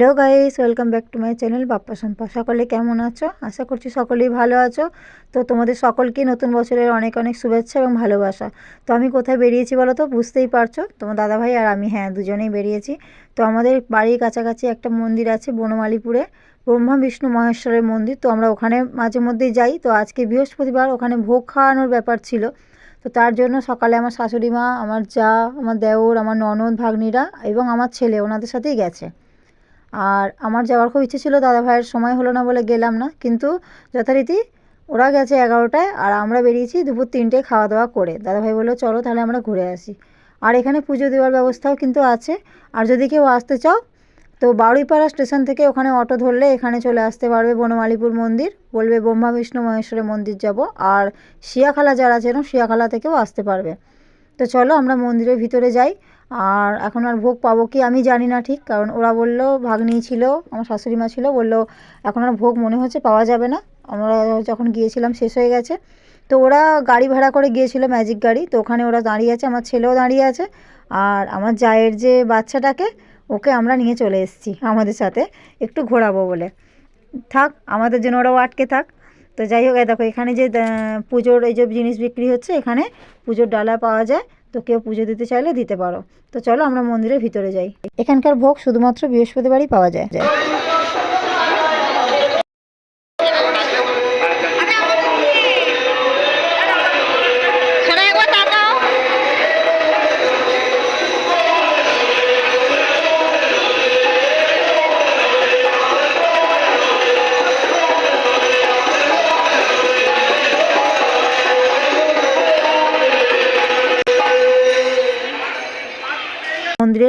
Hello guys, welcome back to my channel Bappa Sampa সকলে কেমন আছো? আশা করছি সকলেই ভালো আছো। তো তোমাদের সকলকে নতুন বছরের অনেক অনেক শুভেচ্ছা এবং ভালোবাসা। তো আমি কোথায় বেরিয়েছি বলো তো? বুঝতেই পারছ? তোমার দাদাভাই আর আমি হ্যাঁ দুজনেই বেরিয়েছি। তো আমাদের বাড়ির কাছাকাছি একটা মন্দির আছে বনমালীপুরে, ব্রহ্মা, বিষ্ণু, মহেশ্বরের মন্দির। তো আমরা ওখানে মাঝে মধ্যেই যাই। তো আজকে বৃহস্পতিবার ওখানে ভোগ খাওয়ানোর ব্যাপার ছিল। তো তার জন্য সকালে আমার শাশুড়ি মা, আমার যা, আমার দেওর, আমার ননদ, ভাগ্নিরা এবং আমার ছেলে ওনাদের সাথেই গেছে। আর আমার যাওয়ার খুব ইচ্ছে ছিল দাদা ভাইয়ের সময় হলো না বলে গেলাম না। কিন্তু যথারীতি ওরা গেছে এগারোটায় আর আমরা বেরিয়েছি দুপুর তিনটেয় খাওয়া দাওয়া করে। দাদাভাই বলল, চলো তাহলে আমরা ঘুরে আসি। আর এখানে পুজো দেওয়ার ব্যবস্থাও কিন্তু আছে। আর যদি কেউ আসতে চাও, তো বারুইপাড়া স্টেশন থেকে ওখানে অটো ধরলে এখানে চলে আসতে পারবে বনমালীপুর মন্দির। বলবে, ব্রহ্মা, বিষ্ণু, মহেশ্বরের মন্দির যাব। আর শিয়াখালা যারা চেনো শিয়াখালা থেকেও আসতে পারবে। তো চলো আমরা মন্দিরের ভিতরে যাই। আর এখন আর ভোগ পাবো কি আমি জানি না ঠিক, কারণ ওরা বলল, ভাগ্নি ছিল, আমার শাশুড়ি মা ছিল, বলল, এখন আর ভোগ মনে হচ্ছে পাওয়া যাবে না। আমরা যখন গিয়েছিলাম, শেষ হয়ে গেছে। তো ওরা গাড়ি ভাড়া করে গিয়েছিল ম্যাজিক গাড়ি। তো ওখানে ওরা দাঁড়িয়ে আছে, আমার ছেলেও দাঁড়িয়ে আছে। আর আমার জায়ের যে বাচ্চাটাকে, ওকে আমরা নিয়ে চলে এসেছি আমাদের সাথে, একটু ঘোরাবো বলে। থাক, আমাদের জন্য ওরাও আটকে থাক। তো যাই হোক দেখো, এখানে যে পুজোর এই জিনিস বিক্রি হচ্ছে, এখানে পুজোর ডালা পাওয়া যায়। তো কেউ পুজো দিতে চাইলে দিতে পারো। তো চলো আমরা মন্দিরের ভিতরে যাই। এখানকার ভোগ শুধুমাত্র বৃহস্পতিবারই পাওয়া যায়।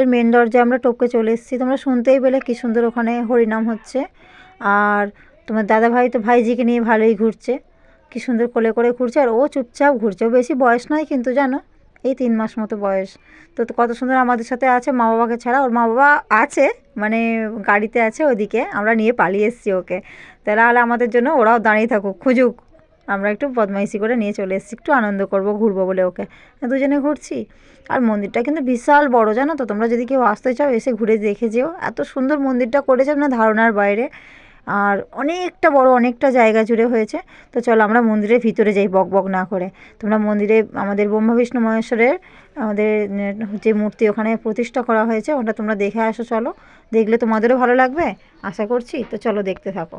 মন্দিরের মেন দরজায় আমরা টপকে চলে এসেছি। তোমরা শুনতেই পেলে কী সুন্দর ওখানে হরিনাম হচ্ছে। আর তোমার দাদা ভাই তো ভাইজিকে নিয়ে ভালোই ঘুরছে। কী সুন্দর কোলে করে ঘুরছে। আর ও চুপচাপ ঘুরছে। ও বেশি বয়স নয় কিন্তু জানো? এই তিন মাস মতো বয়স। তো কত সুন্দর আমাদের সাথে আছে মা বাবাকে ছাড়া। ওর মা বাবা আছে মানে গাড়িতে আছে ওদিকে। আমরা নিয়ে পালিয়ে এসেছি ওকে। তাহলে আমাদের জন্য ওরাও দাঁড়িয়ে থাকুক, খুঁজুক। আমরা একটু বদমাইশি করে নিয়ে চলে এসেছি, একটু আনন্দ করব, ঘুরবো বলে ওকে। দুজনে ঘুরছি। আর মন্দিরটা কিন্তু বিশাল বড়, জানো তো? তোমরা যদি কেউ আসতে চাও, এসে ঘুরে দেখে যেও। এত সুন্দর মন্দিরটা করেছে না ধারণার বাইরে। আর অনেকটা বড়, অনেকটা জায়গা জুড়ে হয়েছে। তো চলো আমরা মন্দিরের ভিতরে যাই, বক বক না করে। তোমরা মন্দিরে, আমাদের ব্রহ্মা বিষ্ণু মহেশ্বরের আমাদের যে মূর্তি ওখানে প্রতিষ্ঠা করা হয়েছে, ওটা তোমরা দেখে আসো, চলো। দেখলে তোমাদেরও ভালো লাগবে। আশা করছি। তো চলো দেখতে থাকো।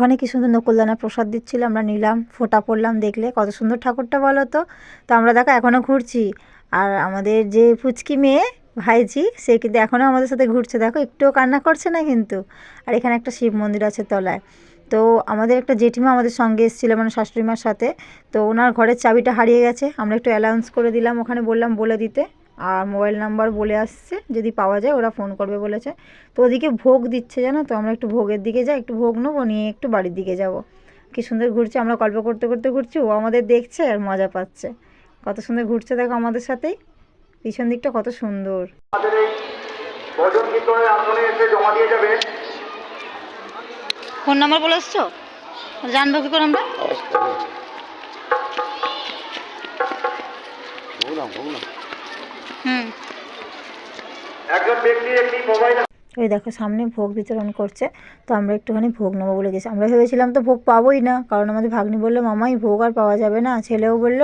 ওখানে কি সুন্দর নকুলদানা প্রসাদ দিচ্ছিল, আমরা নিলাম, ফোঁটা পড়লাম দেখলে, কত সুন্দর ঠাকুরটা বলো তো। তো আমরা দেখো এখনও ঘুরছি। আর আমাদের যে ফুচকি মেয়ে, ভাইজি, সে কিন্তু এখনও আমাদের সাথে ঘুরছে। দেখো, একটুও কান্না করছে না কিন্তু। আর এখানে একটা শিব মন্দির আছে তলায়। তো আমাদের একটা জেঠিমা আমাদের সঙ্গে এসেছিল মানে শাশুড়ি মার সাথে। তো ওনার ঘরের চাবিটা হারিয়ে গেছে। আমরা একটু অ্যালাউন্স করে দিলাম ওখানে, বললাম বলে দিতে। আর মোবাইল নাম্বার বলে আসছে যদি পাওয়া যায় ওরা ফোন করবে বলেছে। তো ওদিকে ভোগ দিচ্ছে জানো তো আমরা একটু ভোগের দিকে যাই একটু ভোগ নেব নিয়ে একটু বাড়ির দিকে যাব। কী সুন্দর ঘুরছে আমরা গল্প করতে করতে ঘুরছি ও আমাদের দেখছে আর মজা পাচ্ছে। কত সুন্দর ঘুরছে দেখো আমাদের সাথেই পিছন দিকটা কত সুন্দর। আমাদের এই ভজন কীর্তনের আসনে এসে জমা দিয়ে যাবে। ফোন নাম্বার বলে আসছো? জানব কী করে আমরা? একজন ব্যক্তি একটি মোবাইল ওই দেখো সামনে ভোগ বিতরণ করছে তো আমরা একটুখানি ভোগ নেব বলে গেছি। আমরা ভেবেছিলাম তো ভোগ পাবোই না কারণ আমাদের ভাগ্নি বলল মামাই ভোগ আর পাওয়া যাবে না। ছেলেও বলল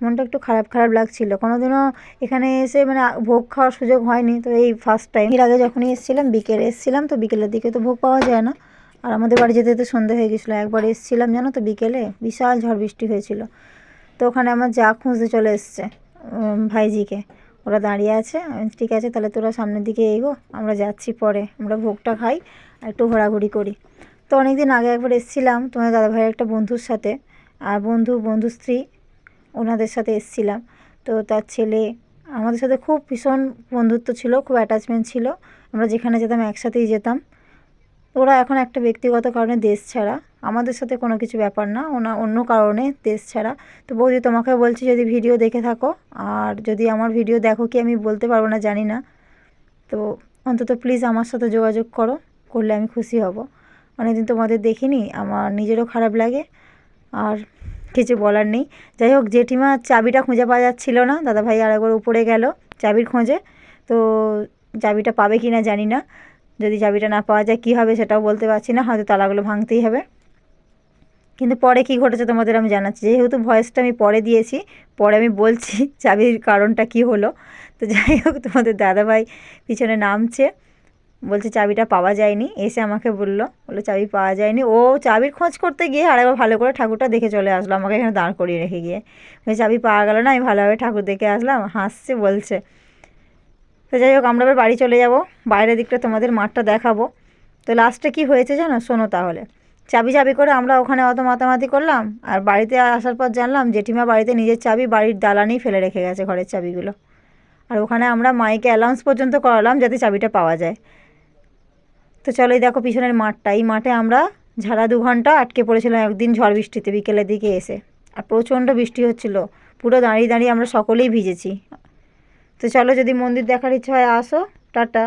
মনটা একটু খারাপ খারাপ লাগছিল। কোনোদিনও এখানে এসে মানে ভোগ খাওয়ার সুযোগ হয়নি তো এই ফার্স্ট টাইম এর আগে যখনই এসেছিলাম বিকেলে এসেছিলাম তো বিকেলের দিকে তো ভোগ পাওয়া যায় না। আর আমাদের বাড়ি যেতে যেতে সন্ধে হয়ে গেছিল একবার এসেছিলাম জানো তো বিকেলে? বিশাল ঝড় বৃষ্টি হয়েছিল। তো ওখানে আমার যা খুঁজতে চলে এসছে। ভাইজিকে। ওরা দাঁড়িয়ে আছে। ঠিক আছে, তাহলে তোরা সামনের দিকে এগো, আমরা যাচ্ছি পরে। আমরা ভোগটা খাই আর একটু ঘোরাঘুরি করি। তো অনেক দিন আগে একবার এসেছিলাম তোমার দাদাভাইয়ের একটা বন্ধুর সাথে। আর বন্ধু বন্ধু স্ত্রী, ওনাদের সাথে এসেছিলাম। তো তার ছেলে, আমাদের সাথে খুব ভীষণ বন্ধুত্ব ছিল, খুব অ্যাটাচমেন্ট ছিল। আমরা যেখানে যেতাম একসাথেই যেতাম। ওরা এখন একটা ব্যক্তিগত কারণে দেশ ছাড়া। আমাদের সাথে কোনো কিছু ব্যাপার না, ওনা অন্য কারণে দেশ ছাড়া। তো বৌদি, তোমাকে বলছি যদি ভিডিও দেখে থাকো, আর যদি আমার ভিডিও দেখো কি আমি বলতে পারব না জানি না, তো অন্তত প্লিজ আমার সাথে যোগাযোগ করো, করলে আমি খুশি হব। অনেকদিন তোমাদের দেখিনি, আমার নিজেরও খারাপ লাগে, আর কিছু বলার নেই। যাই হোক, জেঠিমা চাবিটা খুঁজে পাওয়া যাচ্ছিল না, দাদাভাই আরেকবার উপরে গেল চাবির খোঁজে, তো চাবিটা পাবে কি না জানি না, যদি চাবিটা না পাওয়া যায় কী হবে সেটাও বলতে পারছি না, হয়তো তালাগুলো ভাঙতেই হবে। কিন্তু পরে কি ঘটেছে তোমাদের আমি জানাচ্ছি। যেহেতু ভয়েসটা আমি পরে দিয়েছি, পরে আমি বলছি চাবির কারণটা কি হলো। তো যাই হোক, তোমাদের দাদাভাই পিছনে নামছে। বলছে, চাবিটা পাওয়া যায়নি। এসে আমাকে বলল বলল, চাবি পাওয়া যায়নি। ও চাবির খোঁজ করতে গিয়ে আরেকবার ভালো করে ঠাকুরটা দেখে চলে আসলো, আমাকে এখানে দাঁড় করিয়ে রেখে গিয়ে। চাবি পাওয়া গেল না, আমি ভালোভাবে ঠাকুর দেখে আসলাম। হাসছে, বলছে। তো যাই হোক, আমরা এবার বাড়ি চলে যাব। বাইরের দিকটা তোমাদের মাঠটা দেখাবো। তো লাস্টে কি হয়েছে জানো? শোনো তাহলে। চাবি চাবি করে আমরা ওখানে অত মাতামাতি করলাম, আর বাড়িতে আসার পর জানলাম জেঠিমা বাড়িতে নিজের চাবি বাড়ির দালানেই ফেলে রেখে গেছে ঘরের চাবিগুলো। আর ওখানে আমরা মাইকে অ্যালাউন্স পর্যন্ত করালাম যাতে চাবিটা পাওয়া যায়। তো চলো এই দেখো পিছনের মাঠটা, এই মাঠে আমরা ঝাড়া দু ঘণ্টা আটকে পড়েছিলাম, একদিন ঝড় বৃষ্টিতে বিকেলের দিকে এসে। আর প্রচণ্ড বৃষ্টি হচ্ছিল, পুরো দাঁড়িয়ে দাঁড়িয়ে আমরা সকলেই ভিজেছি। তো চলো যদি মন্দির দেখার ইচ্ছা হয় আসো, টাটা।